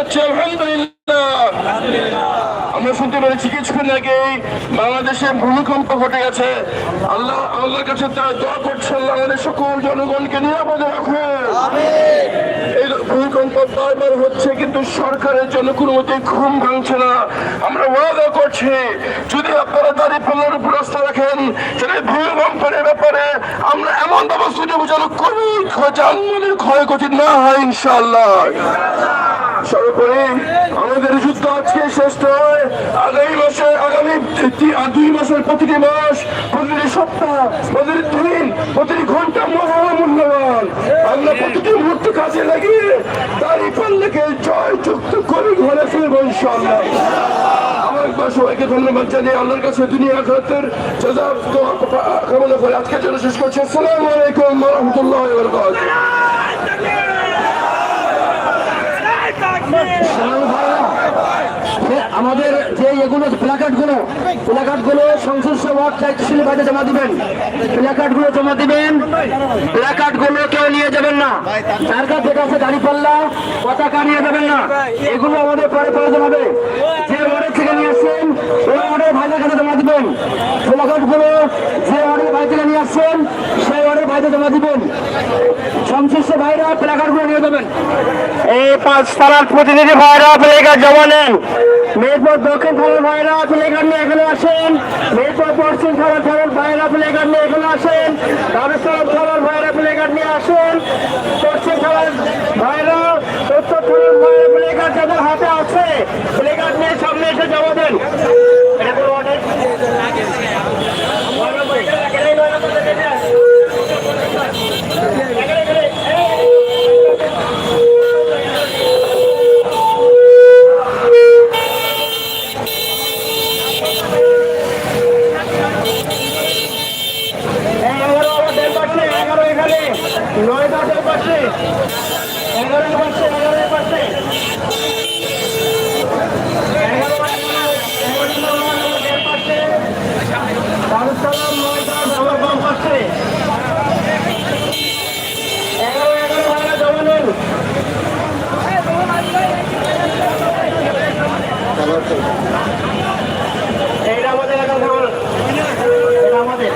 যাচ্ছে আলহামদুলিল্লাহ। আমরা শুনতে পেরেছি কিছুক্ষণ আগে বাংলাদেশে ভূমিকম্প ঘটে গেছে। আল্লাহ আল্লাহর কাছে তারা দোয়া করছে আল্লাহ আমাদের সকল জনগণকে নিরাপদে রাখে এই ভূমিকম্প বারবার হচ্ছে কিন্তু সরকারের জন্য কোনো মতে ঘুম ভাঙছে না। আমরা ওয়াদা করছি যদি আপনারা দাঁড়িয়ে পাল্লার উপর আস্থা রাখেন তাহলে ভূমিকম্পের ব্যাপারে আমরা এমন ব্যবস্থা নেব যেন কোনো যানবাহনের ক্ষয়ক্ষতি না হয় ইনশাআল্লাহ। সর্বোপরি আমাদের যুদ্ধ আজকে শেষ নয়। আগামী মাসে, আগামী দুই মাসের প্রতিটি মাস প্রতিটি সপ্তাহ, প্রতিটি দিন, প্রতিটি ঘণ্টা মহামূল্যবান। আমরা প্রতিটি মুহূর্ত কাজে লাগিয়ে দাঁড়িয়ে পাল্লাকে জয় যুক্ত করে ঘরে ফিরবো ইনশাল্লাহ সবাইকে ধন্যবাদ জানিয়ে আল্লাহর কাছে দুনিয়া করে আজকের জন্য শেষ করছি। আসসালামু আলাইকুম রহমতুল্লাহ আমাদের যে এগুলো প্লাকার্ডগুলো প্লাকার্ডগুলো সংসদ সভার চাইছিল বাইরে জমা দিবেন। প্লাকার্ডগুলো জমা দিবেন প্লাকার্ডগুলো কেউ নিয়ে যাবেন না। যার কাছে আছে দাঁড়িপাল্লা, পতাকা নিয়ে যাবেন না। এগুলো আমাদের পরে পরে জমাবে যে ওয়ার্ডের থেকে নিয়ে আসছেন ওই ওয়ার্ডের ভাইদের কাছে জমা দিবেন। প্লাকার্ডগুলো যে ওয়ার্ডের ভাই থেকে নিয়ে আসছেন সেই ওয়ার্ডের ভাইতে জমা দিবেন। সংশ্লিষ্ট ভাইরা প্লাকার্ডগুলো নিয়ে যাবেন। এই পাঁচ থানার প্রতিনিধি ভাইরা প্লেকার জমা নেন। মেহেরপুর দক্ষিণ থানার ভাইরা প্লেকার নিয়ে এখানে আসেন। মেহেরপুর পশ্চিম থানার থানার ভাইরা প্লেকার নিয়ে এখানে আসেন। দারুসালাম থানার ভাইরা প্লেকার নিয়ে আসেন। পশ্চিম থানার ভাইরা উত্তর থানার ভাইরা প্লেকার যাদের হাতে আছে প্লেকার নিয়ে সামনে এসে জমা দেন। এখানে নয় দশের পাশে এগারোর পাশে এগারোর পাশে। দারুসালাম নেন এইটা আমাদের এটা আমাদের।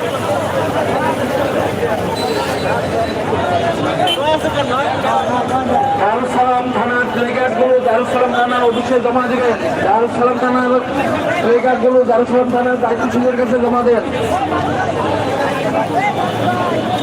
দারুসালাম থানার ডেলিগেটগুলো দারুসালাম থানার অফিসে জমা দেবে। দারুসালাম থানার ডেলিগেটগুলো দারুসালাম থানার দায়িত্বশীলের কাছে জমা দেন।